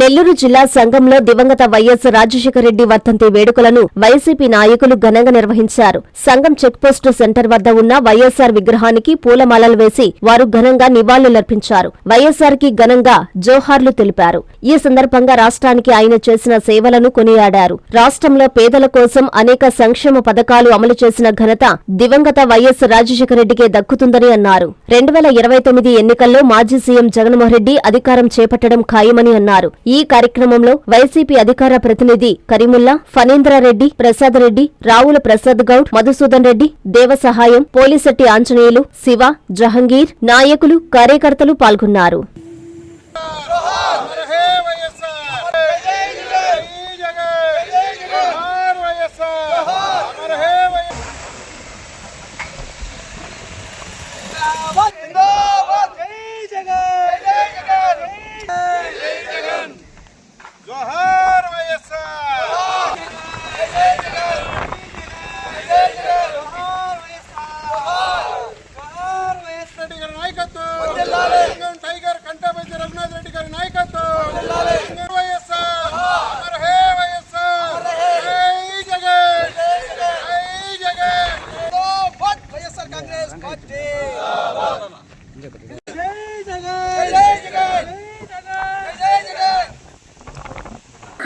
నెల్లూరు జిల్లా సంఘంలో దివంగత వైఎస్ రాజశేఖర రెడ్డి వర్ధంతి వేడుకలను వైసీపీ నాయకులు ఘనంగా నిర్వహించారు. సంఘం చెక్పోస్టు సెంటర్ వద్ద ఉన్న వైఎస్సార్ విగ్రహానికి పూలమాలలు వేసి వారు ఘనంగా నివాళులర్పించారు. వైఎస్సార్కి ఘనంగా జోహార్లు తెలిపారు. ఈ సందర్భంగా రాష్ట్రానికి ఆయన చేసిన సేవలను కొనియాడారు. రాష్ట్రంలో పేదల కోసం అనేక సంక్షేమ పథకాలు అమలు చేసిన ఘనత దివంగత వైఎస్ రాజశేఖర రెడ్డికే దక్కుతుందని అన్నారు. రెండు వేల ఇరవై తొమ్మిది ఎన్నికల్లో మాజీ సీఎం జగన్మోహన్ రెడ్డి అధికారం చేపట్టడం ఖాయమని అన్నారు. ఈ కార్యక్రమంలో వైసీపీ అధికార ప్రతినిధి కరీముల్లా ఫణీంద్రారెడ్డి ప్రసాద్ రెడ్డి రావుల ప్రసాద్ గౌడ్ మధుసూదన్ రెడ్డి దేవసహాయం పోలీసెట్టి ఆంజనేయులు శివ జహంగీర్ నాయకులు కార్యకర్తలు పాల్గొన్నారు అమర్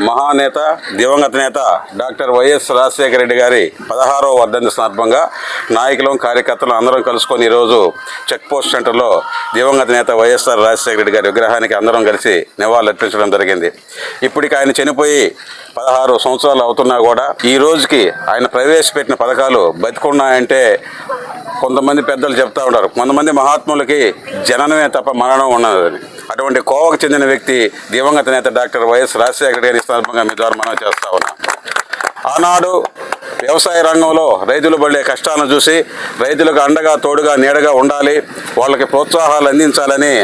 మహానేత దివంగత నేత డాక్టర్ వైఎస్ రాజశేఖర రెడ్డి గారి పదహారవ వర్ధంతి సందర్భంగా నాయకులం కార్యకర్తలు అందరం కలుసుకొని ఈరోజు చెక్ పోస్ట్ సెంటర్లో దివంగత నేత వైఎస్ఆర్ రాజశేఖర రెడ్డి గారి విగ్రహానికి అందరం కలిసి నివాళులర్పించడం జరిగింది. ఇప్పటికి ఆయన చనిపోయి పదహారు సంవత్సరాలు అవుతున్నా కూడా ఈ రోజుకి ఆయన ప్రవేశపెట్టిన పథకాలు బతికున్నాయంటే కొంతమంది పెద్దలు చెప్తా ఉంటారు. కొంతమంది మహాత్ములకి జననమే తప్ప మరణం ఉన్నదని అటువంటి కోవకు చెందిన వ్యక్తి దివంగత నేత డాక్టర్ వైఎస్ రాజశేఖర్ గారి సందర్భంగా మీ ద్వారా మనం చేస్తా ఉన్నాం. ఆనాడు వ్యవసాయ రంగంలో రైతులు పడే కష్టాలను చూసి రైతులకు అండగా తోడుగా నీడగా ఉండాలి వాళ్ళకి ప్రోత్సాహాలు అందించాలని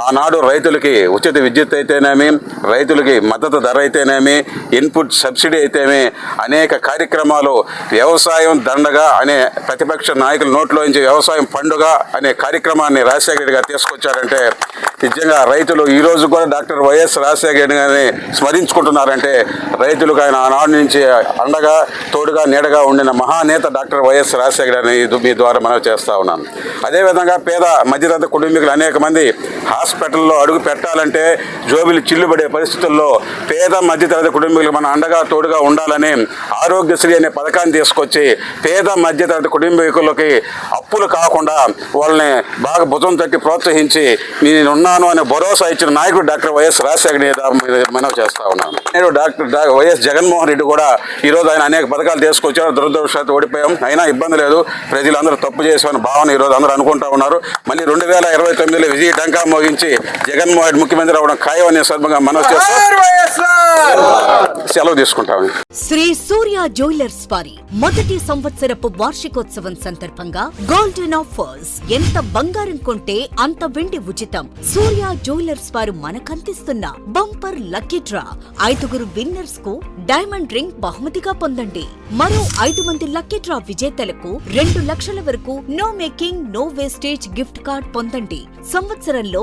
ఆనాడు రైతులకి ఉచిత విద్యుత్ అయితేనేమి రైతులకి మద్దతు ధర అయితేనేమి ఇన్పుట్ సబ్సిడీ అయితేమి అనేక కార్యక్రమాలు వ్యవసాయం దండగా అనే ప్రతిపక్ష నాయకుల నోట్లోంచి వ్యవసాయం పండుగ అనే కార్యక్రమాన్ని రాజశేఖర రెడ్డి గారు తీసుకొచ్చారంటే నిజంగా రైతులు ఈ రోజు కూడా డాక్టర్ వైఎస్ రాజశేఖర రెడ్డి గారిని స్మరించుకుంటున్నారంటే రైతులకు ఆయన ఆనాడు నుంచి అండగా తోడుగా నీడగా ఉండిన మహానేత డాక్టర్ వైఎస్ రాజశేఖర అని ఇది మీ ద్వారా మనం చేస్తా ఉన్నాను. అదేవిధంగా పేద మధ్యతరగతి కుటుంబీకులు అనేక మంది హాస్పిటల్లో అడుగు పెట్టాలంటే జోబిలు చిల్లుబడే పరిస్థితుల్లో పేద మధ్యతరగతి కుటుంబీకులకు మన అండగా తోడుగా ఉండాలని ఆరోగ్యశ్రీ అనే పథకాన్ని తీసుకొచ్చి పేద మధ్యతరగతి కుటుంబీకులకి అప్పులు కాకుండా వాళ్ళని బాగా భుజం తట్టి ప్రోత్సహించి నేనున్నాను అనే భరోసా ఇచ్చిన నాయకుడు డాక్టర్ వైఎస్ రాజశేఖర రెడ్డి మనం చేస్తా ఉన్నాను. నేను డాక్టర్ వైఎస్ జగన్మోహన్ రెడ్డి కూడా ఈరోజు ఆయన అనేక పథకాలు తీసుకొచ్చారు. దురదృష్టవశాత్తు ఓడిపోయాం. అయినా ఇబ్బంది లేదు. ప్రజలందరూ తప్పు చేసామని భావన ఈరోజు అందరూ అనుకుంటా ఉన్నారు. మళ్ళీ రెండు వేల ఇరవై తొమ్మిదిలో విజయ డంకా మోగించి జగన్మోహన్ ముఖ్యమంత్రి అవడం ఖాయం అనే సందర్భంగా మనం సెలవు తీసుకుంటాం. శ్రీ సూర్య జ్యువెలర్స్ వారి మొదటి సంవత్సరపు వార్షికోత్సవం సందర్భంగా గోల్డెన్ ఆఫర్స్ ఎంత బంగారం కొంటే అంత వెండి ఉచితం. సూర్య జ్యువెలర్స్ వారు మనకందిస్తున్న బంపర్ లక్కీ డ్రా. ఐదుగురు విన్నర్స్కు డైమండ్ రింగ్ బహుమతిగా పొందండి. మరో ఐదు మంది లక్కీ డ్రా విజేతలకు రెండు లక్షల వరకు no making no wastage gift card పొందండి. సంవత్సరంలో